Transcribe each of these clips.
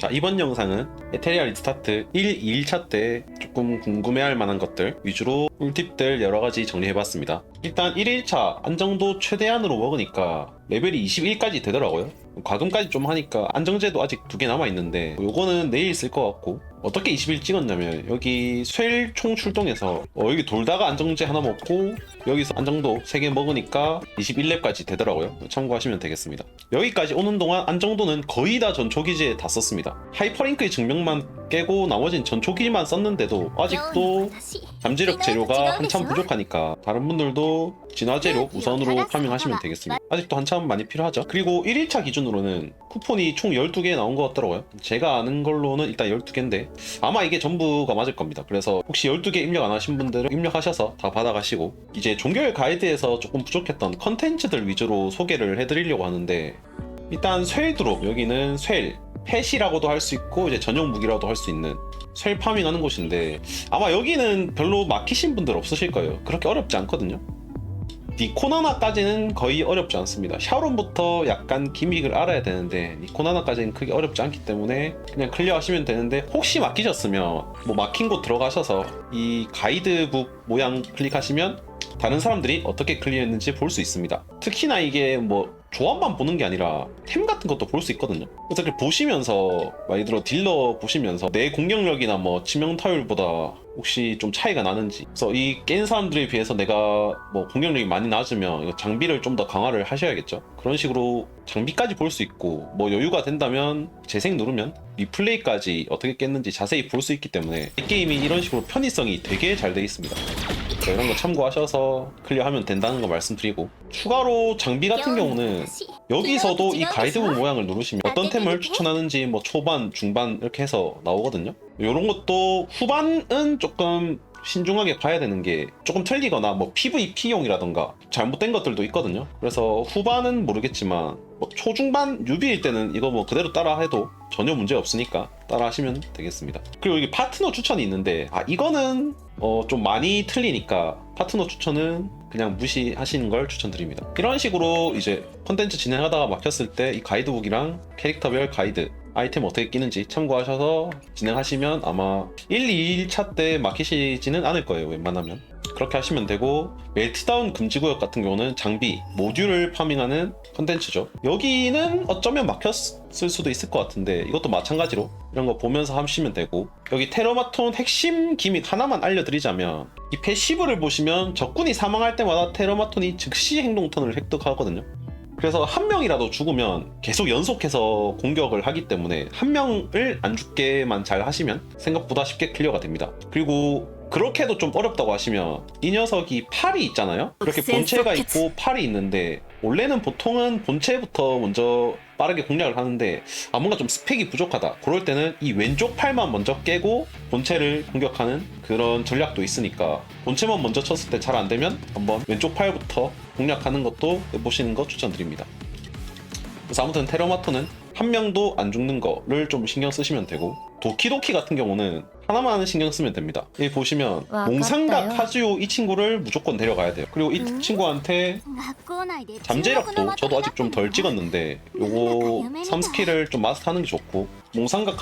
자 이번 영상은 에테리아 리스타트 1, 2일차 때 조금 궁금해할 만한 것들 위주로 꿀팁들 여러가지 정리해봤습니다. 일단 1일차 안정도 최대한으로 먹으니까 레벨이 21까지 되더라고요. 과금까지 좀 하니까 안정제도 아직 두 개 남아있는데 요거는 내일 쓸 것 같고 어떻게 20일 찍었냐면 여기 쇠일 총 출동해서 어, 여기 돌다가 안정제 하나 먹고 여기서 안정도 3개 먹으니까 21렙까지 되더라고요 참고하시면 되겠습니다 여기까지 오는 동안 안정도는 거의 다 전초기지에 다 썼습니다 하이퍼링크의 증명만 깨고 나머진 전초기지만 썼는데도 아직도 잠재력 재료가 한참 부족하니까 다른 분들도 진화 재료 우선으로 파밍하시면 되겠습니다. 아직도 한참 많이 필요하죠. 그리고 1일차 기준으로는 쿠폰이 총 12개 나온 것 같더라고요. 제가 아는 걸로는 일단 12개인데 아마 이게 전부가 맞을 겁니다. 그래서 혹시 12개 입력 안 하신 분들은 입력하셔서 다 받아가시고 이제 종교의 가이드에서 조금 부족했던 컨텐츠들 위주로 소개를 해드리려고 하는데 일단 쇠일 드롭 여기는 쇠일 펫이라고도 할 수 있고 이제 전용 무기라도 할 수 있는 쇠일 파밍하는 곳인데 아마 여기는 별로 막히신 분들 없으실 거예요. 그렇게 어렵지 않거든요. 니코나나까지는 거의 어렵지 않습니다. 샤론부터 약간 기믹을 알아야 되는데 니코나나까지는 크게 어렵지 않기 때문에 그냥 클리어하시면 되는데 혹시 막히셨으면 뭐 막힌 곳 들어가셔서 이 가이드북 모양 클릭하시면 다른 사람들이 어떻게 클리어했는지 볼 수 있습니다. 특히나 이게 뭐 조합만 보는 게 아니라 템 같은 것도 볼 수 있거든요. 그래서 이렇게 보시면서 많이 들어 딜러 보시면서 내 공격력이나 뭐 치명 타율보다 혹시 좀 차이가 나는지. 그래서 이 깬 사람들에 비해서 내가 뭐 공격력이 많이 낮으면 이거 장비를 좀 더 강화를 하셔야겠죠. 그런 식으로 장비까지 볼 수 있고 뭐 여유가 된다면 재생 누르면 리플레이까지 어떻게 깼는지 자세히 볼 수 있기 때문에 이 게임이 이런 식으로 편의성이 되게 잘 돼 있습니다. 자, 이런 거 참고하셔서 클리어하면 된다는 거 말씀드리고 추가로 장비 같은 경우는 여기서도 이 가이드북 모양을 누르시면 어떤 템을 추천하는지 뭐 초반, 중반 이렇게 해서 나오거든요. 이런 것도 후반은 조금 신중하게 봐야 되는 게 조금 틀리거나 뭐 PVP용이라던가 잘못된 것들도 있거든요. 그래서 후반은 모르겠지만 뭐 초중반 유비일 때는 이거 뭐 그대로 따라 해도 전혀 문제 없으니까 따라 하시면 되겠습니다. 그리고 여기 파트너 추천이 있는데 아 이거는 어 좀 많이 틀리니까 파트너 추천은 그냥 무시하시는 걸 추천드립니다. 이런 식으로 이제 컨텐츠 진행하다가 막혔을 때 이 가이드북이랑 캐릭터별 가이드 아이템 어떻게 끼는지 참고하셔서 진행하시면 아마 1, 2일차 때 막히시지는 않을 거예요 웬만하면. 그렇게 하시면 되고 멜트다운 금지 구역 같은 경우는 장비, 모듈을 파밍하는 컨텐츠죠. 여기는 어쩌면 막혔을 수도 있을 것 같은데 이것도 마찬가지로 이런 거 보면서 하시면 되고 여기 테러마톤 핵심 기믹 하나만 알려드리자면 이 패시브를 보시면 적군이 사망할 때마다 테러마톤이 즉시 행동턴을 획득하거든요 그래서 한 명이라도 죽으면 계속 연속해서 공격을 하기 때문에 한 명을 안 죽게만 잘 하시면 생각보다 쉽게 클리어가 됩니다. 그리고 그렇게도 좀 어렵다고 하시면 이 녀석이 팔이 있잖아요. 이렇게 본체가 있고 팔이 있는데 원래는 보통은 본체부터 먼저 빠르게 공략을 하는데 아 뭔가 좀 스펙이 부족하다. 그럴 때는 이 왼쪽 팔만 먼저 깨고 본체를 공격하는 그런 전략도 있으니까 본체만 먼저 쳤을 때 잘 안 되면 한번 왼쪽 팔부터 공략하는 것도 해보시는 거 추천드립니다. 그래서 아무튼 테러마토는 한 명도 안 죽는 거를 좀 신경 쓰시면 되고 도키도키 같은 경우는 하나만 신경 쓰면 됩니다. 여기 보시면 와, 몽상각 아깝다요. 카즈요 이 친구를 무조건 데려가야 돼요. 그리고 이 음? 친구한테 잠재력도 저도 아직 좀 덜 찍었는데 요거 3스킬을 좀 마스터하는 게 좋고 몽상각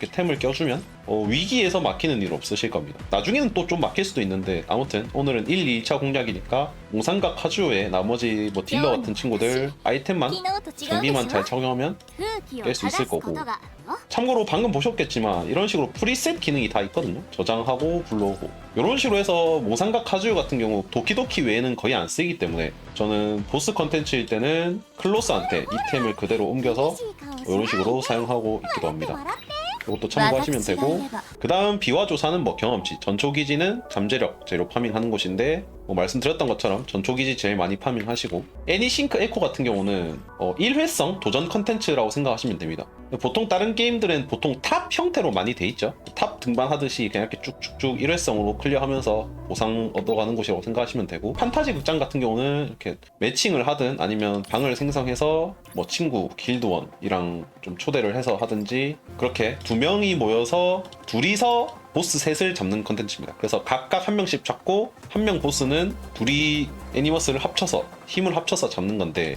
이렇게 템을 껴주면 어, 위기에서 막히는 일 없으실 겁니다. 나중에는 또 좀 막힐 수도 있는데 아무튼 오늘은 1, 2차 공략이니까 몽상각 카즈요의 나머지 뭐 딜러 같은 친구들 아이템만 장비만 잘 적용하면 깰 수 있을 거고. 참고로 방금 보셨겠지만 이런 식으로 프리셋 기능이 다 있거든요. 저장하고 불러오고 이런 식으로 해서 몽상각 카즈요 같은 경우 도키도키 외에는 거의 안 쓰기 때문에 저는 보스 컨텐츠일 때는 클로스한테 이템을 그대로 옮겨서 이런 식으로 사용하고 있기도 합니다. 이것도 참고하시면 되고. 그 다음 비화조사는 뭐 경험치 전초기지는 잠재력 재료 파밍하는 곳인데 뭐 말씀드렸던 것처럼 전초기지 제일 많이 파밍하시고. 애니싱크 에코 같은 경우는 어, 1회성 도전 컨텐츠라고 생각하시면 됩니다. 보통 다른 게임들은 보통 탑 형태로 많이 돼 있죠. 탑 등반하듯이 그냥 이렇게 쭉쭉쭉 1회성으로 클리어하면서 보상 얻어가는 곳이라고 생각하시면 되고. 판타지 극장 같은 경우는 이렇게 매칭을 하든 아니면 방을 생성해서 뭐 친구 길드원이랑 좀 초대를 해서 하든지 그렇게 두 명이 모여서 둘이서 보스 셋을 잡는 컨텐츠입니다. 그래서 각각 한 명씩 잡고 한 명 보스는 둘이 애니머스를 합쳐서 힘을 합쳐서 잡는 건데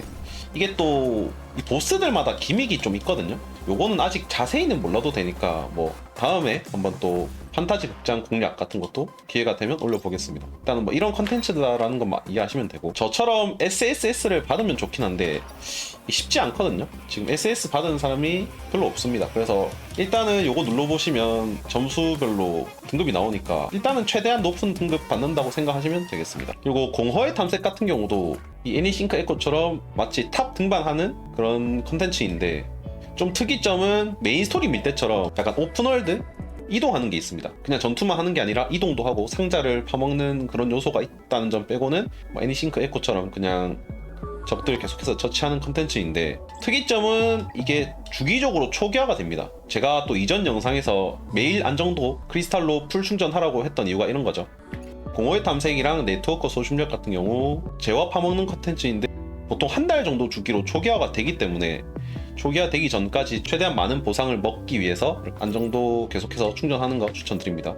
이게 또 이 보스들마다 기믹이 좀 있거든요. 요거는 아직 자세히는 몰라도 되니까 뭐 다음에 한번 또 판타지 극장 공략 같은 것도 기회가 되면 올려보겠습니다. 일단은 뭐 이런 컨텐츠다라는 것만 이해하시면 되고 저처럼 SSS를 받으면 좋긴 한데 쉽지 않거든요. 지금 SS 받은 사람이 별로 없습니다. 그래서 일단은 요거 눌러보시면 점수별로 등급이 나오니까 일단은 최대한 높은 등급 받는다고 생각하시면 되겠습니다. 그리고 공허의 탐색 같은 경우도 이 애니싱크 에코처럼 마치 탑 등반하는 그런 컨텐츠인데 좀 특이점은 메인 스토리 밀 때처럼 약간 오픈월드 이동하는 게 있습니다. 그냥 전투만 하는 게 아니라 이동도 하고 상자를 파먹는 그런 요소가 있다는 점 빼고는 뭐 애니싱크 에코처럼 그냥 적들을 계속해서 처치하는 컨텐츠인데 특이점은 이게 주기적으로 초기화가 됩니다. 제가 또 이전 영상에서 매일 안정도 크리스탈로 풀 충전하라고 했던 이유가 이런 거죠. 공허의 탐색이랑 네트워크 소심력 같은 경우 재화 파먹는 컨텐츠인데 보통 한 달 정도 주기로 초기화가 되기 때문에 초기화 되기 전까지 최대한 많은 보상을 먹기 위해서 안정도 계속해서 충전하는 거 추천드립니다.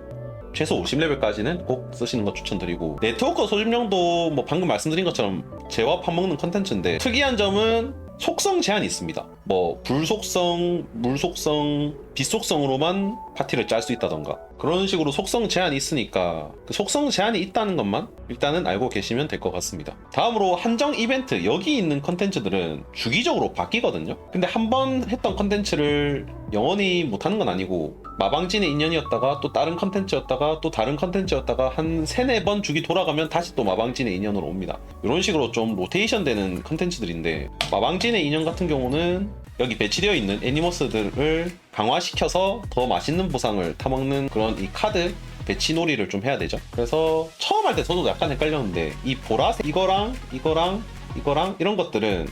최소 50레벨까지는 꼭 쓰시는 거 추천드리고 네트워크 소집용도 뭐 방금 말씀드린 것처럼 재화 파먹는 컨텐츠인데 특이한 점은 속성 제한이 있습니다. 뭐 불속성, 물속성, 빛속성으로만 파티를 짤 수 있다던가 그런 식으로 속성 제한이 있으니까 그 속성 제한이 있다는 것만 일단은 알고 계시면 될 것 같습니다. 다음으로 한정 이벤트 여기 있는 컨텐츠들은 주기적으로 바뀌거든요. 근데 한 번 했던 컨텐츠를 영원히 못하는 건 아니고 마방진의 인연이었다가 또 다른 컨텐츠였다가 또 다른 컨텐츠였다가 한 세네 번 주기 돌아가면 다시 또 마방진의 인연으로 옵니다. 이런 식으로 좀 로테이션 되는 컨텐츠들인데 마방진의 인연 같은 경우는 여기 배치되어 있는 애니머스들을 강화시켜서 더 맛있는 보상을 타먹는 그런 이 카드 배치 놀이를 좀 해야 되죠. 그래서 처음 할 때 저도 약간 헷갈렸는데 이 보라색 이거랑 이거랑 이거랑 이런 것들은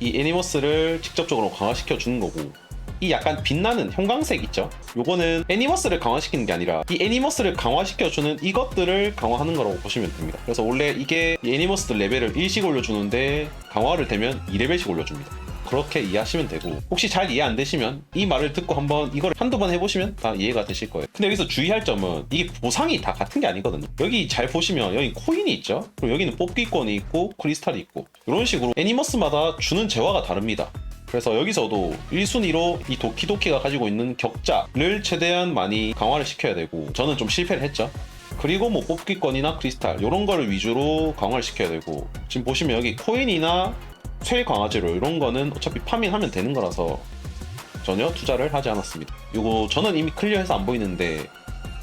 이 애니머스를 직접적으로 강화시켜 주는 거고 이 약간 빛나는 형광색 있죠? 요거는 애니머스를 강화시키는 게 아니라 이 애니머스를 강화시켜주는 이것들을 강화하는 거라고 보시면 됩니다. 그래서 원래 이게 이 애니머스들 레벨을 1씩 올려주는데 강화를 되면 2레벨씩 올려줍니다. 그렇게 이해하시면 되고 혹시 잘 이해 안 되시면 이 말을 듣고 한번 이걸 한두 번 해보시면 다 이해가 되실 거예요. 근데 여기서 주의할 점은 이게 보상이 다 같은 게 아니거든요. 여기 잘 보시면 여기 코인이 있죠. 그리고 여기는 뽑기권이 있고 크리스탈이 있고 이런 식으로 애니머스마다 주는 재화가 다릅니다. 그래서 여기서도 1순위로 이 도키도키가 가지고 있는 격자를 최대한 많이 강화를 시켜야 되고 저는 좀 실패를 했죠. 그리고 뭐 뽑기권이나 크리스탈 이런 거를 위주로 강화를 시켜야 되고 지금 보시면 여기 코인이나 쇠 강화제로 이런 거는 어차피 파밍하면 되는 거라서 전혀 투자를 하지 않았습니다. 이거 저는 이미 클리어해서 안 보이는데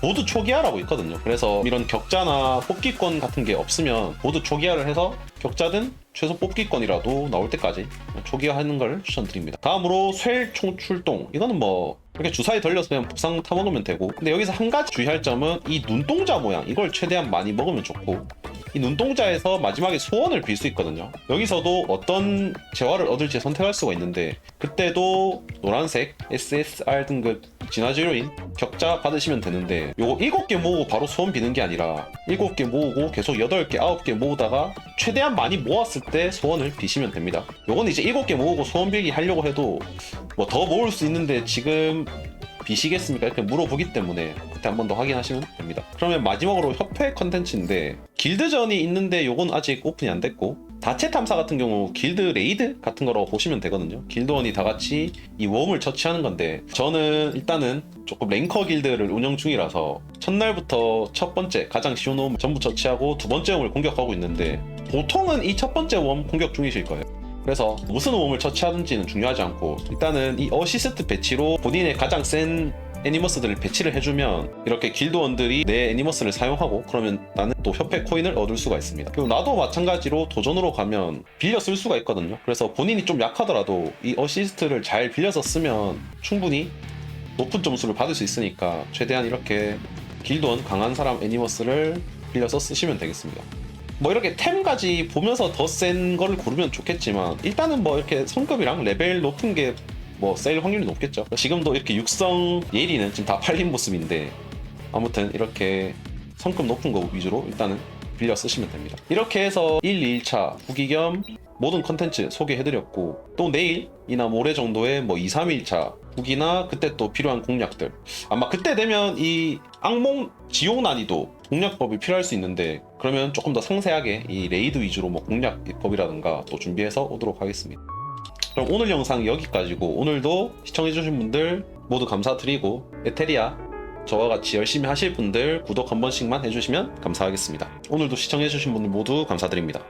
모두 초기화라고 있거든요. 그래서 이런 격자나 뽑기권 같은 게 없으면 모두 초기화를 해서 격자든 최소 뽑기권이라도 나올 때까지 초기화하는 걸 추천드립니다. 다음으로 쇠 총출동 이거는 뭐 이렇게 주사위 돌려서 그냥 보상 타먹으면 되고 근데 여기서 한 가지 주의할 점은 이 눈동자 모양 이걸 최대한 많이 먹으면 좋고 이 눈동자에서 마지막에 소원을 빌 수 있거든요. 여기서도 어떤 재화를 얻을지 선택할 수가 있는데 그때도 노란색 SSR 등급 진화지료인 격자 받으시면 되는데 요거 7개 모으고 바로 소원 비는 게 아니라 7개 모으고 계속 8개, 9개 모으다가 최대한 많이 모았을 때 소원을 비시면 됩니다. 요건 이제 7개 모으고 소원 빌기 하려고 해도 뭐 더 모을 수 있는데 지금 비시겠습니까? 이렇게 물어보기 때문에 그 때 한 번 더 확인하시면 됩니다. 그러면 마지막으로 협회 컨텐츠인데 길드전이 있는데 요건 아직 오픈이 안 됐고 다체 탐사 같은 경우 길드 레이드 같은 거라고 보시면 되거든요. 길드원이 다 같이 이 웜을 처치하는 건데 저는 일단은 조금 랭커 길드를 운영 중이라서 첫날부터 첫 번째 가장 쉬운 웜 전부 처치하고 두 번째 웜을 공격하고 있는데 보통은 이 첫 번째 웜 공격 중이실 거예요. 그래서 무슨 웜을 처치하는지는 중요하지 않고 일단은 이 어시스트 배치로 본인의 가장 센 애니머스들을 배치를 해주면 이렇게 길드원들이 내 애니머스를 사용하고 그러면 나는 또 협회 코인을 얻을 수가 있습니다. 그리고 나도 마찬가지로 도전으로 가면 빌려 쓸 수가 있거든요. 그래서 본인이 좀 약하더라도 이 어시스트를 잘 빌려서 쓰면 충분히 높은 점수를 받을 수 있으니까 최대한 이렇게 길드원 강한 사람 애니머스를 빌려서 쓰시면 되겠습니다. 뭐 이렇게 템까지 보면서 더 센 거를 고르면 좋겠지만 일단은 뭐 이렇게 성급이랑 레벨 높은 게 뭐셀 확률이 높겠죠. 지금도 이렇게 육성 예리는 지금 다 팔린 모습인데 아무튼 이렇게 성급 높은 거 위주로 일단은 빌려 쓰시면 됩니다. 이렇게 해서 1, 2일차 후기 겸 모든 컨텐츠 소개해드렸고 또 내일이나 모레 정도에 뭐 2, 3일차 후기나 그때 또 필요한 공략들 아마 그때 되면 이 악몽 지옥 난이도 공략법이 필요할 수 있는데 그러면 조금 더 상세하게 이 레이드 위주로 뭐 공략법이라든가 또 준비해서 오도록 하겠습니다. 그럼 오늘 영상 여기까지고 오늘도 시청해주신 분들 모두 감사드리고 에테리아 저와 같이 열심히 하실 분들 구독 한 번씩만 해주시면 감사하겠습니다. 오늘도 시청해주신 분들 모두 감사드립니다.